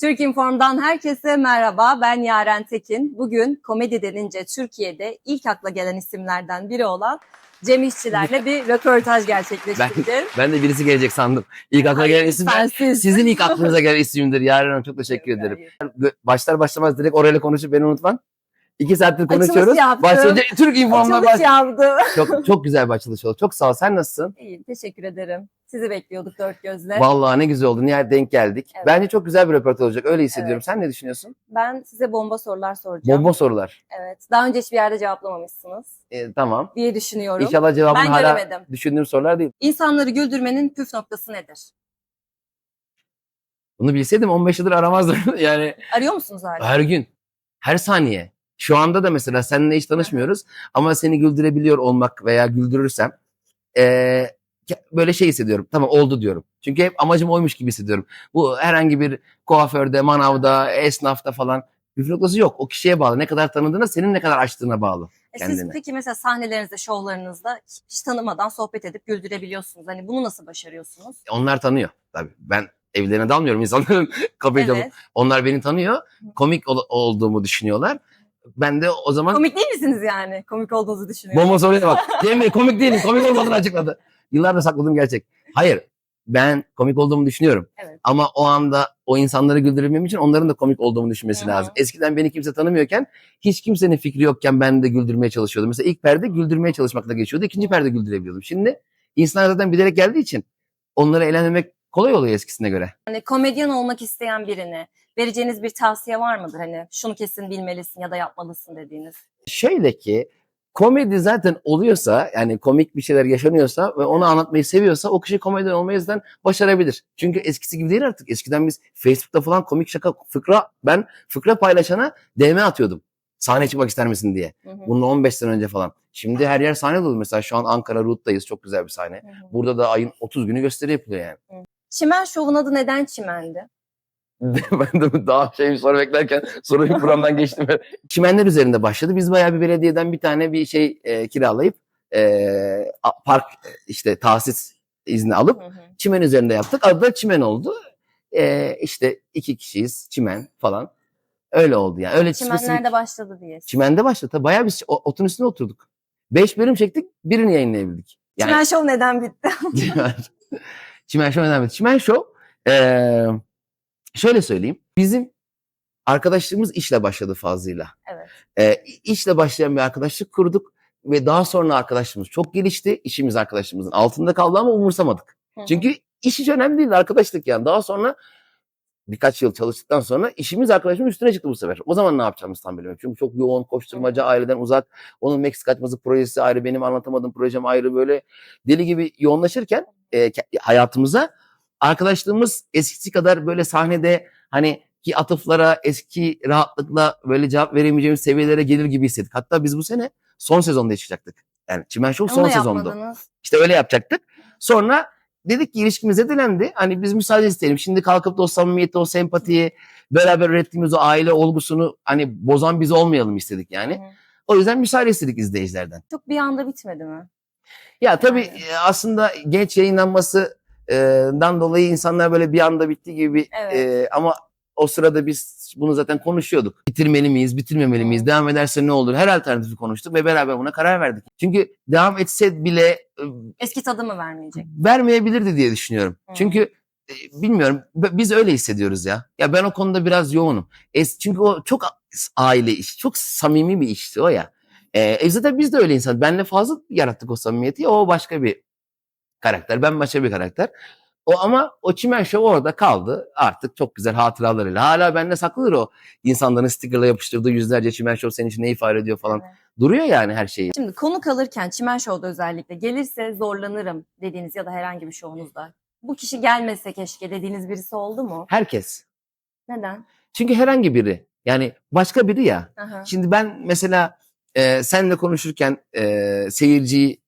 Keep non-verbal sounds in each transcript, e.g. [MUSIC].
Türk Inform'dan herkese merhaba. Ben Yaren Tekin. Bugün komedi denince Türkiye'de ilk akla gelen isimlerden biri olan Cem İşçilerle bir röportaj gerçekleştirdim. Ben de birisi gelecek sandım. İlk akla gelen isim Sensiz. sizin ilk aklınıza gelen isimdir. Yaren Hanım çok teşekkür ederim. Gö- Başlar başlamaz direkt orayla konuşup beni unutman. İki saattir konuşuyoruz. Başlayınca Türk Inform'da Açılış baş... Çok, çok güzel bir açılış oldu. Çok sağ ol. Sen nasılsın? İyiyim, teşekkür ederim. Sizi bekliyorduk dört gözle. Vallahi ne güzel oldu. Nihayet denk geldik. Evet. Bence çok güzel bir röportaj olacak. Öyle hissediyorum. Evet. Sen ne düşünüyorsun? Ben size bomba sorular soracağım. Bomba sorular. Evet. Daha önce hiçbir yerde cevaplamamışsınız Ee, tamam. diye düşünüyorum. İnşallah cevabın Ben hala göremedim. düşündüğüm sorular değil. İnsanları güldürmenin püf noktası nedir? Bunu bilseydim 15 yıldır aramazdım. [LAUGHS] yani Arıyor musunuz hala? Her gün. Her saniye. Şu anda da mesela seninle hiç tanışmıyoruz ama seni güldürebiliyor olmak veya güldürürsem eee, ke- böyle şey hissediyorum. Tamam oldu diyorum. Çünkü hep amacım oymuş gibi hissediyorum. Bu herhangi bir kuaförde, manavda, esnafta falan püf noktası yok. O kişiye bağlı. Ne kadar tanıdığına, senin ne kadar açtığına bağlı. E siz kendine. peki mesela sahnelerinizde, şovlarınızda hiç tanımadan sohbet edip güldürebiliyorsunuz. Hani bunu nasıl başarıyorsunuz? Onlar tanıyor. Tabii ben evlerine dalmıyorum insanların [LAUGHS] kapıyı. Evet. Onlar beni tanıyor. Komik ol- olduğumu düşünüyorlar. Ben de o zaman Komik değil misiniz yani? Komik olduğunuzu düşünüyorum. Bomba soruya bak. Cem Bey komik değilim. Komik olmadığını açıkladı. Yıllardır sakladığım gerçek. Hayır. Ben komik olduğumu düşünüyorum. Evet. Ama o anda o insanları güldürebilmem için onların da komik olduğumu düşünmesi Hı hı. lazım. Eskiden beni kimse tanımıyorken hiç kimsenin fikri yokken ben de güldürmeye çalışıyordum. Mesela ilk perde güldürmeye çalışmakla geçiyordu. İkinci perde güldürebiliyordum. Şimdi insanlar zaten bilerek geldiği için onları eğlendirmek kolay oluyor eskisine göre. Hani komedyen olmak isteyen birine vereceğiniz bir tavsiye var mıdır? Hani şunu kesin bilmelisin ya da yapmalısın dediğiniz. Şöyle ki komedi zaten oluyorsa yani komik bir şeyler yaşanıyorsa ve onu anlatmayı seviyorsa o kişi komedyen olmayı zaten başarabilir. Çünkü eskisi gibi değil artık. Eskiden biz Facebook'ta falan komik şaka fıkra ben fıkra paylaşana DM atıyordum. Sahne çıkmak ister misin diye. Hı hı. Bunun 15 sene önce falan. Şimdi her yer sahne dolu. Mesela şu an Ankara Root'tayız. Çok güzel bir sahne. Hı hı. Burada da ayın 30 günü gösteri yapılıyor yani. Çimen Şov'un adı neden Çimen'di? [LAUGHS] ben de daha şey bir soru beklerken soruyu programdan geçtim. [LAUGHS] Çimenler üzerinde başladı. Biz bayağı bir belediyeden bir tane bir şey e, kiralayıp e, park e, işte tahsis izni alıp Hı hı. çimen üzerinde yaptık. Adı da çimen oldu. E, işte iki kişiyiz çimen falan. Öyle oldu yani. Öyle Çimenler'de başladı diye. Çimende başladı. Bayağı biz otun üstüne oturduk. Beş bölüm çektik. Birini yayınlayabildik. Yani Çimen Şov neden bitti? [LAUGHS] Çimen Show önemli. Çimen Show eee, şöyle söyleyeyim. Bizim arkadaşlığımız işle başladı fazlıyla. Evet. Eee işle başlayan bir arkadaşlık kurduk ve daha sonra arkadaşlığımız çok gelişti. İşimiz arkadaşlığımızın altında kaldı ama umursamadık. Hı hı. Çünkü iş hiç önemli değil arkadaşlık yani. Daha sonra birkaç yıl çalıştıktan sonra işimiz arkadaşımın üstüne çıktı bu sefer. O zaman ne yapacağımızı tam bilmiyorum. Çünkü çok yoğun koşturmaca aileden uzak. Onun Meksika açması projesi ayrı, benim anlatamadığım projem ayrı böyle deli gibi yoğunlaşırken e, hayatımıza arkadaşlığımız eskisi kadar böyle sahnede hani ki atıflara eski rahatlıkla böyle cevap veremeyeceğimiz seviyelere gelir gibi hissettik. Hatta biz bu sene son sezonda çıkacaktık. Yani Çimen Show son da sezondu. yapmadınız. İşte öyle yapacaktık. Sonra dedik ki ilişkimiz zedelendi. Hani biz müsaade isteyelim. Şimdi kalkıp da o samimiyeti, o sempatiyi, beraber ürettiğimiz o aile olgusunu hani bozan biz olmayalım istedik yani. Hı. O yüzden müsaade istedik izleyicilerden. Çok bir anda bitmedi mi? Ya tabii e, aslında yayınlanmasından dolayı insanlar böyle bir anda bitti gibi Evet. e, ama o sırada biz bunu zaten konuşuyorduk. Bitirmeli miyiz, bitirmemeli miyiz, devam ederse ne olur? Her alternatifi konuştuk ve beraber buna karar verdik. Çünkü devam etse bile e, Eski tadı mı vermeyecek? vermeyebilirdi diye düşünüyorum. Hı. Çünkü e, bilmiyorum biz öyle hissediyoruz ya. Ya ben o konuda biraz yoğunum. Es, çünkü o çok aile iş, çok samimi bir işti o ya. E, e zaten biz de öyle insan. Benle fazla yarattık o samimiyeti. O başka bir karakter. Ben başka bir karakter. O ama o çimen show orada kaldı. Artık çok güzel hatıralarıyla. Hala bende saklıdır o insanların stickerla yapıştırdığı yüzlerce çimen show senin için ne ifade ediyor falan. Evet. Duruyor yani her şeyi. Şimdi konu kalırken Çimen Show'da özellikle gelirse zorlanırım dediğiniz ya da herhangi bir şovunuzda. Bu kişi gelmese keşke dediğiniz birisi oldu mu? Herkes. Neden? Çünkü herhangi biri. Yani başka biri ya. Aha. Şimdi ben mesela e, seninle konuşurken e, seyirciyi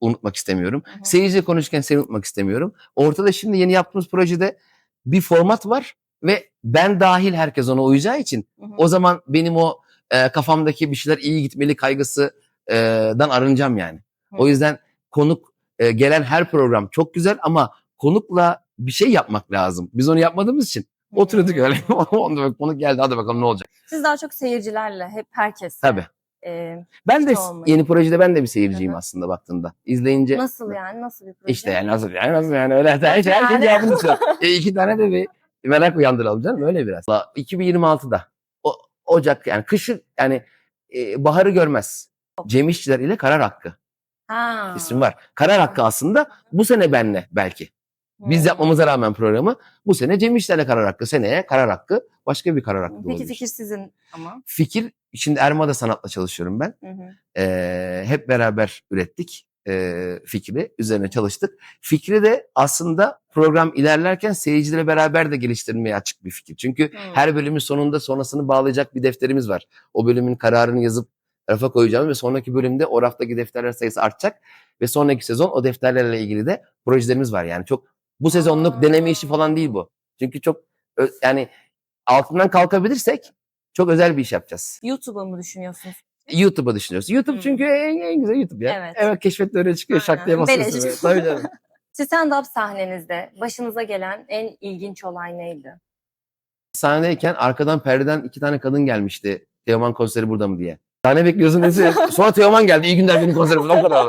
unutmak istemiyorum. Hı hı. Seyirciyle konuşurken seni unutmak istemiyorum. Ortada şimdi yeni yaptığımız projede bir format var ve ben dahil herkes ona uyacağı için Hı hı. o zaman benim o e, kafamdaki bir şeyler iyi gitmeli kaygısından arınacağım yani. O Hı. yüzden konuk e, gelen her program çok güzel ama konukla bir şey yapmak lazım. Biz onu yapmadığımız için Oturuyorduk öyle. Onu bak konu geldi hadi bakalım ne olacak. Siz daha çok seyircilerle, hep herkes. Tabii. Ee, Ben de olmayı. yeni projede ben de bir seyirciyim Hı hı. aslında baktığında. İzleyince nasıl yani? Nasıl bir proje? işte yani nasıl yani nasıl yani öyle her şey her şey Yani. cevabını. E, iki tane de bir merak uyandıralım canım öyle biraz. La, 2026'da o, Ocak yani kışı yani e, baharı görmez. Cem İşçiler ile Karar Hakkı Ha. isim var. Karar Hakkı aslında bu sene benle belki. Biz Hmm. yapmamıza rağmen programı bu sene Cem İşçilerle Karar Hakkı seneye Karar Hakkı başka bir Karar Hakkı Peki olabilir. fikir sizin ama. Fikir şimdi Erma'da sanatla çalışıyorum ben. Hı hı. Ee, hep beraber ürettik e, fikri, üzerine çalıştık. Fikri de aslında program ilerlerken seyircilerle beraber de geliştirmeye açık bir fikir. Çünkü Hı. her bölümün sonunda sonrasını bağlayacak bir defterimiz var. O bölümün kararını yazıp rafa koyacağımız ve sonraki bölümde o raftaki defterler sayısı artacak ve sonraki sezon o defterlerle ilgili de projelerimiz var. Yani çok bu sezonluk deneme işi falan değil bu. Çünkü çok yani altından kalkabilirsek çok özel bir iş yapacağız. YouTube'u mu düşünüyorsunuz? YouTube'a düşünüyoruz. YouTube Hmm. çünkü en, en güzel YouTube ya. Evet. Evet. keşfette öyle çıkıyor. Aynen. Şak diye basıyorsun. Tabii canım. [LAUGHS] Stand-up sahnenizde başınıza gelen en ilginç olay neydi? Sahnedeyken arkadan perdeden iki tane kadın gelmişti. Teoman konseri burada mı diye. Sahne bekliyorsun neyse. [LAUGHS] Sonra Teoman geldi. İyi günler benim konserim. O kadar.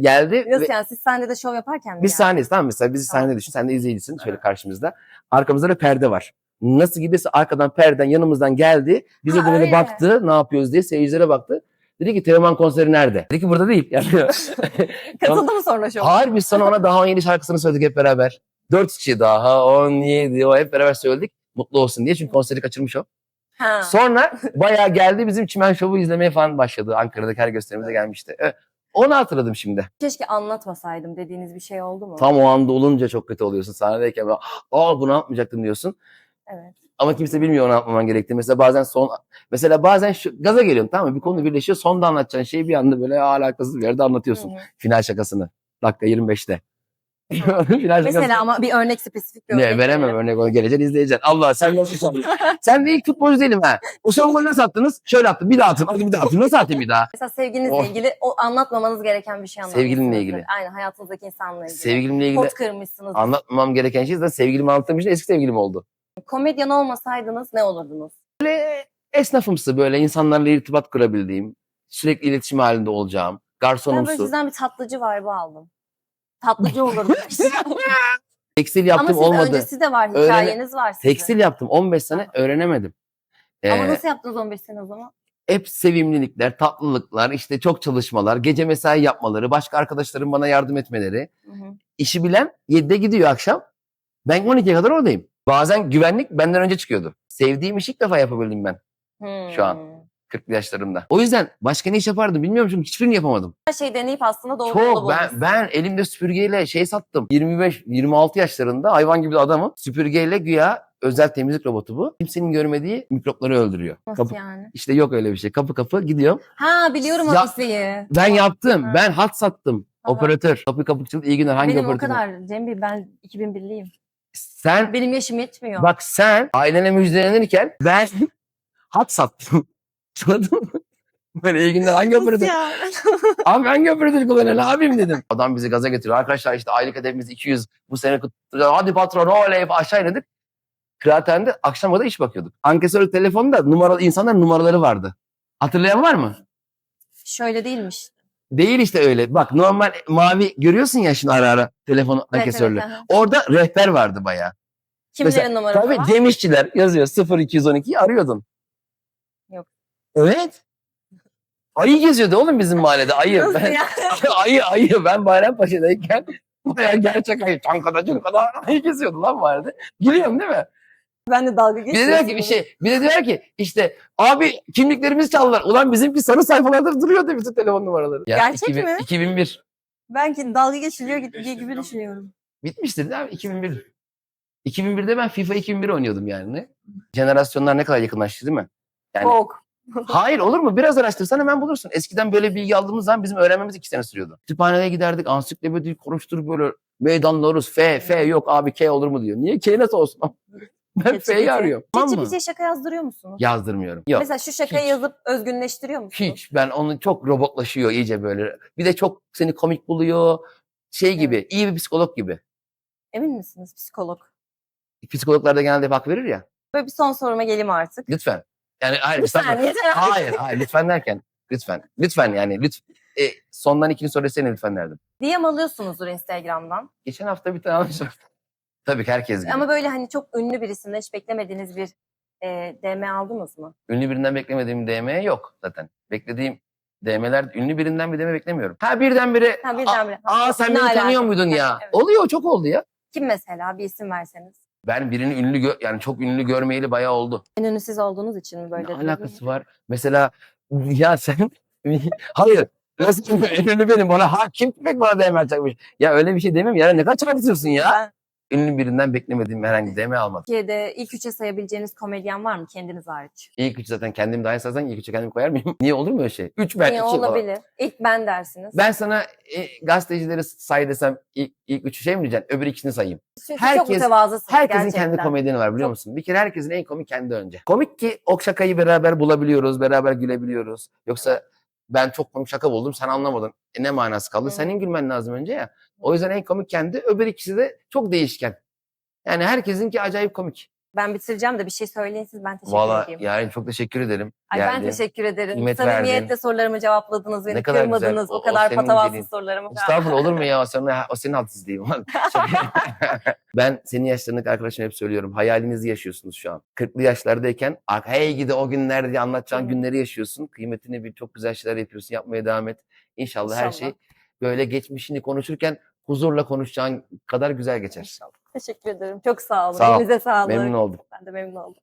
Geldi. Nasıl ve yani siz sahnede şov yaparken mi? biz yani? sahneyiz tamam mesela biz Tamam. sahnede düşün. Sen de izleyicisin şöyle karşımızda. Arkamızda da perde var. Nasıl giderse arkadan perden yanımızdan geldi. Bize Ha, de böyle öyle. baktı. Ne yapıyoruz diye seyircilere baktı. Dedi ki Teoman konseri nerede? Dedi ki burada değil. Yani, [LAUGHS] Katıldı mı sonra şov? Hayır biz sana ona daha 17 şarkısını söyledik hep beraber. 4 kişi daha 17 o hep beraber söyledik. Mutlu olsun diye çünkü konseri kaçırmış o. Ha. Sonra [LAUGHS] bayağı geldi bizim Çimen Şov'u izlemeye falan başladı. Ankara'daki her gösterimize gelmişti. Evet, Onu hatırladım şimdi. Keşke anlatmasaydım dediğiniz bir şey oldu mu? Tam o anda olunca çok kötü oluyorsun sahnedeyken. böyle, Aa bunu yapmayacaktım diyorsun. Evet. Ama kimse bilmiyor onu yapmaman gerektiğini. Mesela bazen son mesela bazen şu, gaza geliyorsun tamam mı? Bir konu birleşiyor. Sonda anlatacağın şeyi bir anda böyle alakasız bir yerde anlatıyorsun. Hı hı. Final şakasını. Dakika 25'te. [LAUGHS] Mesela ama bir örnek spesifik bir Ne örnek veremem verelim. örnek onu geleceksin izleyeceksin. Allah sen nasıl sanıyorsun? [LAUGHS] sen de ilk futbolcu değilim ha. O son golü nasıl attınız? Şöyle attım bir daha attım. Hadi bir daha attım. Nasıl atayım bir daha? Mesela sevgilinizle Oh. ilgili o anlatmamanız gereken bir şey anlatmışsınızdır. Sevgilinle ilgili. Aynen hayatınızdaki insanla ilgili. Sevgilimle ilgili Pot kırmışsınız. anlatmamam gereken şey zaten sevgilimi anlattığım için eski sevgilim oldu. Komedyen olmasaydınız ne olurdunuz? Esnafımsı böyle insanlarla irtibat kurabildiğim, sürekli iletişim halinde olacağım, Ben böyle garsonumsu. sizden bir tatlıcı vibe aldım. Tatlıcı olurdunuz. [LAUGHS] Tekstil Ama yaptım siz olmadı. öncesi de var, Öğrene- hikayeniz var sizin. Tekstil yaptım 15 sene öğrenemedim. Ama Ee, nasıl yaptınız 15 sene o zaman? hep sevimlilikler, tatlılıklar, işte çok çalışmalar, gece mesai yapmaları, başka arkadaşlarım bana yardım etmeleri. Hı hı. İşi bilen 7'de gidiyor akşam. Ben 12'ye kadar oradayım. Bazen güvenlik benden önce çıkıyordu. Sevdiğim işi ilk defa yapabildim ben Şu an. Hmm. 40 yaşlarımda. O yüzden başka ne iş yapardım bilmiyorum çünkü hiçbirini yapamadım. Her şeyi deneyip aslında doğru yolu Çok ben ben elimde süpürgeyle şey sattım. 25 26 yaşlarında hayvan gibi bir adamım. Süpürgeyle güya özel temizlik robotu bu. Kimsenin görmediği mikropları öldürüyor. Nasıl Kapı, yani? işte yok öyle bir şey. Kapı kapı gidiyorum. Ha biliyorum o Ya- mesleği. Ben yaptım. Ha. Ben hat sattım. Aha. Operatör. Kapı kapıcılık iyi günler. Hangi Benim o operatör? kadar Cem Bey ben 2001'liyim. Sen Benim yaşım yetmiyor. bak sen ailene müjdelenirken ben [LAUGHS] hat sattım. Anladın mı? Böyle iyi günler hangi operatör? Abi hangi operatörü kullanıyorsun [LAUGHS] abim dedim. Adam bizi gaza getiriyor. Arkadaşlar işte aylık hedefimiz 200. Bu sene kutlayacağız. Hadi patron oley aşağı inedik. Kıraathanede akşam kadar iş bakıyorduk. Ankesör telefonda numaralı insanların numaraları vardı. Hatırlayan var mı? Şöyle değilmiş. Değil işte öyle. Bak normal mavi görüyorsun ya şimdi ara ara telefon Evet, ankesörlü. evet, aha. Orada rehber vardı bayağı. Kimlerin Mesela, numarası Tabii var? Cem İşçiler yazıyor 0212'yi arıyordun. Evet. Ayı geziyordu oğlum bizim mahallede ayı. Nasıl Ben- ya? [LAUGHS] ayı ayı ben Bayrampaşa'dayken [LAUGHS] bayağı gerçek ayı çankada çankada ayı geziyordu lan mahallede. Gülüyorum değil mi? Ben de dalga Bir de geçiyorum. ki bir şey bir de diyor ki işte abi kimliklerimizi çaldılar. Ulan bizimki sarı sayfalarda duruyordu bütün telefon numaraları. Ya, Gerçek mi? 2001. Ben ki dalga geçiliyor gibi, gibi düşünüyorum. Bitmiştir değil mi? 2001. 2001'de ben FIFA 2001 oynuyordum yani. Ne? Jenerasyonlar ne kadar yakınlaştı değil mi? Yani- Çok. Hayır olur mu? Biraz araştırsan hemen bulursun. Eskiden böyle bilgi aldığımız zaman bizim öğrenmemiz iki sene sürüyordu. Kütüphaneye giderdik, ansiklopedi konuşturup böyle meydanlarız. F, F yok abi K olur mu diyor. Niye K nasıl olsun? [LAUGHS] ben. F'yi arıyorum. Tamam mı? ChatGPT'ye şaka yazdırıyor musunuz? Yazdırmıyorum. Yok. Mesela şu şakayı hiç. yazıp özgünleştiriyor musunuz? Hiç. Ben onu çok robotlaşıyor iyice böyle. Bir de çok seni komik buluyor. Şey gibi, iyi bir psikolog gibi. Emin misiniz psikolog? Psikologlar da genelde hep hak verir ya. Böyle bir son soruma geleyim artık. Lütfen. Yani hayır. Lütfen artık. Hayır, hayır. Lütfen derken. Lütfen. Lütfen yani. Lütfen. E, sondan ikinci soru seni lütfen derdim. DM alıyorsunuzdur Instagram'dan. Geçen hafta bir tane almışım. [LAUGHS] Tabii ki herkes gibi. Ama böyle hani çok ünlü birisinden hiç beklemediğiniz bir e, DM aldınız mı? Ünlü birinden beklemediğim DM yok zaten. Beklediğim DM'ler ünlü birinden bir DM beklemiyorum. Ha birdenbire Ha, birdenbire. Aa, aa sen Ne beni tanıyor muydun ya? Evet. Oluyor çok oldu ya. Kim mesela bir isim verseniz? Ben birini ünlü gö- yani çok ünlü görmeyeli bayağı oldu. En ünlü siz olduğunuz için mi böyle? Ne dediniz? alakası var? Mesela [LAUGHS] ya sen [LAUGHS] hayır Nasıl ünlü benim bana ha kim pek bana DM atacakmış. Ya öyle bir şey demem ya ne kadar çarpıtıyorsun ya. Ben Ünlü birinden beklemediğim herhangi bir DM almadım. Türkiye'de ilk üçe sayabileceğiniz komedyen var mı kendiniz hariç? İlk üç zaten kendim dahil sayarsan ilk üçe kendimi koyar mıyım? [LAUGHS] Niye olur mu öyle şey? Üç ben Niye iki olabilir? İlk ben dersiniz. Ben sana e, gazetecileri say desem ilk, ilk üçü şey mi diyeceksin? Öbür ikisini sayayım. Çünkü çok herkes- mütevazısınız Herkesin gerçekten. kendi komedyeni var biliyor Çok- musun? Bir kere herkesin en komik kendi önce. Komik ki o şakayı beraber bulabiliyoruz, beraber gülebiliyoruz. Yoksa ben çok komik şaka buldum sen anlamadın. E ne manası kaldı? Hı. Senin gülmen lazım önce ya. O yüzden en komik kendi. Öbür ikisi de çok değişken. Yani herkesinki acayip komik. Ben bitireceğim de bir şey söyleyin siz ben teşekkür Valla edeyim. yani çok teşekkür ederim. Ay ben Geldi. teşekkür ederim. kıymet Samimiyetle verdin. sorularımı cevapladınız. Beni Ne kadar güzel. kırmadınız. O- O, o kadar senin patavatsız inceliğin. sorularımı. Estağfurullah olur mu ya? [LAUGHS] O senin, o senin hadsizliğin. Çok- [LAUGHS] ben senin yaşlarındaki arkadaşlarım hep söylüyorum. Hayalinizi yaşıyorsunuz şu an. 40'lı yaşlardayken "Ak, hey gidi o günler diye anlatacağın Hı. günleri yaşıyorsun. Kıymetini bir çok güzel şeyler yapıyorsun. Yapmaya devam et. İnşallah, her İnşallah. şey böyle geçmişini konuşurken huzurla konuşacağın kadar güzel geçer. İnşallah. Teşekkür ederim. Çok sağ olun. Sağ ol. Elinize sağlık. Memnun oldum. Ben de memnun oldum.